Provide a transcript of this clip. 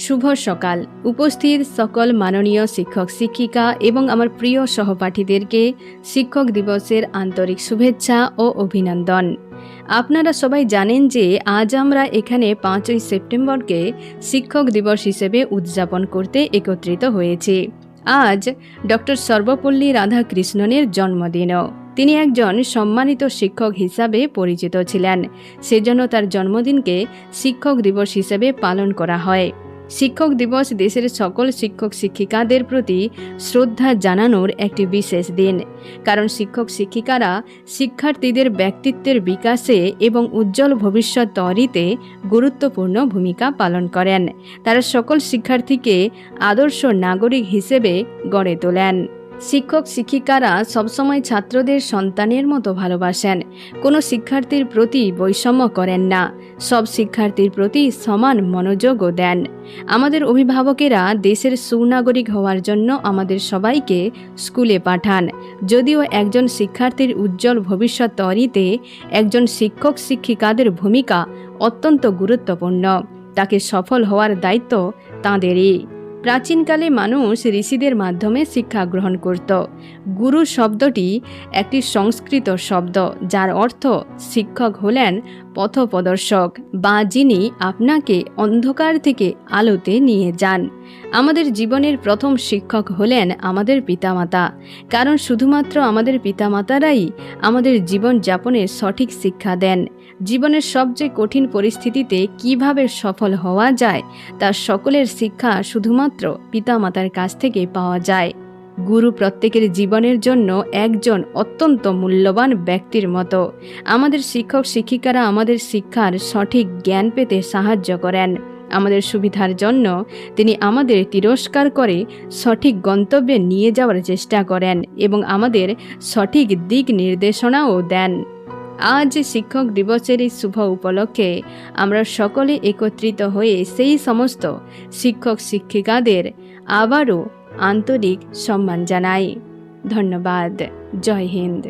শুভ সকাল। উপস্থিত সকল মাননীয় শিক্ষক, শিক্ষিকা এবং আমার প্রিয় সহপাঠীদেরকে শিক্ষক দিবসের আন্তরিক শুভেচ্ছা ও অভিনন্দন। আপনারা সবাই জানেন যে আজ আমরা এখানে পাঁচই সেপ্টেম্বরকে শিক্ষক দিবস হিসেবে উদযাপন করতে একত্রিত হয়েছি। আজ ডক্টর সর্বপল্লী রাধাকৃষ্ণনের জন্মদিনও। তিনি একজন সম্মানিত শিক্ষক হিসাবে পরিচিত ছিলেন। সেজন্য তার জন্মদিনকে শিক্ষক দিবস হিসেবে পালন করা হয়। শিক্ষক দিবস দেশের সকল শিক্ষক শিক্ষিকাদের প্রতি শ্রদ্ধা জানানোর একটি বিশেষ দিন। কারণ শিক্ষক শিক্ষিকারা শিক্ষার্থীদের ব্যক্তিত্বের বিকাশে এবং উজ্জ্বল ভবিষ্যৎ তৈরিতে গুরুত্বপূর্ণ ভূমিকা পালন করেন। তারা সকল শিক্ষার্থীকে আদর্শ নাগরিক হিসেবে গড়ে তোলেন। শিক্ষক শিক্ষিকারা সবসময় ছাত্রদের সন্তানের মতো ভালোবাসেন। কোনো শিক্ষার্থীর প্রতি বৈষম্য করেন না। সব শিক্ষার্থীর প্রতি সমান মনোযোগও দেন। আমাদের অভিভাবকেরা দেশের সুনাগরিক হওয়ার জন্য আমাদের সবাইকে স্কুলে পাঠান। যদিও একজন শিক্ষার্থীর উজ্জ্বল ভবিষ্যৎ তৈরিতে একজন শিক্ষক শিক্ষিকাদের ভূমিকা অত্যন্ত গুরুত্বপূর্ণ। তাকে সফল হওয়ার দায়িত্ব তাঁদেরই। প্রাচীনকালে মানুষ ঋষিদের মাধ্যমে শিক্ষা গ্রহণ করত। গুরু শব্দটি একটি সংস্কৃত শব্দ, যার অর্থ শিক্ষক হলেন পথপ্রদর্শক বা যিনি আপনাকে অন্ধকার থেকে আলোতে নিয়ে যান। আমাদের জীবনের প্রথম শিক্ষক হলেন আমাদের পিতামাতা। কারণ শুধুমাত্র আমাদের পিতামাতারাই আমাদের জীবন যাপনের সঠিক শিক্ষা দেন। জীবনের সবচেয়ে কঠিন পরিস্থিতিতে কীভাবে সফল হওয়া যায় তার সকলের শিক্ষা শুধুমাত্র পিতামাতার কাছ থেকে পাওয়া যায়। গুরু প্রত্যেকের জীবনের জন্য একজন অত্যন্ত মূল্যবান ব্যক্তির মতো। আমাদের শিক্ষক শিক্ষিকারা আমাদের শিক্ষার সঠিক জ্ঞান পেতে সাহায্য করেন। আমাদের সুবিধার জন্য তিনি আমাদের তিরস্কার করে সঠিক গন্তব্যে নিয়ে যাওয়ার চেষ্টা করেন এবং আমাদের সঠিক দিক নির্দেশনাও দেন। আজ শিক্ষক দিবসের এই শুভ উপলক্ষে আমরা সকলে একত্রিত হয়ে সেই সমস্ত শিক্ষক শিক্ষিকাদের আবারও আন্তরিক সম্মান জানাই। ধন্যবাদ। জয় হিন্দ।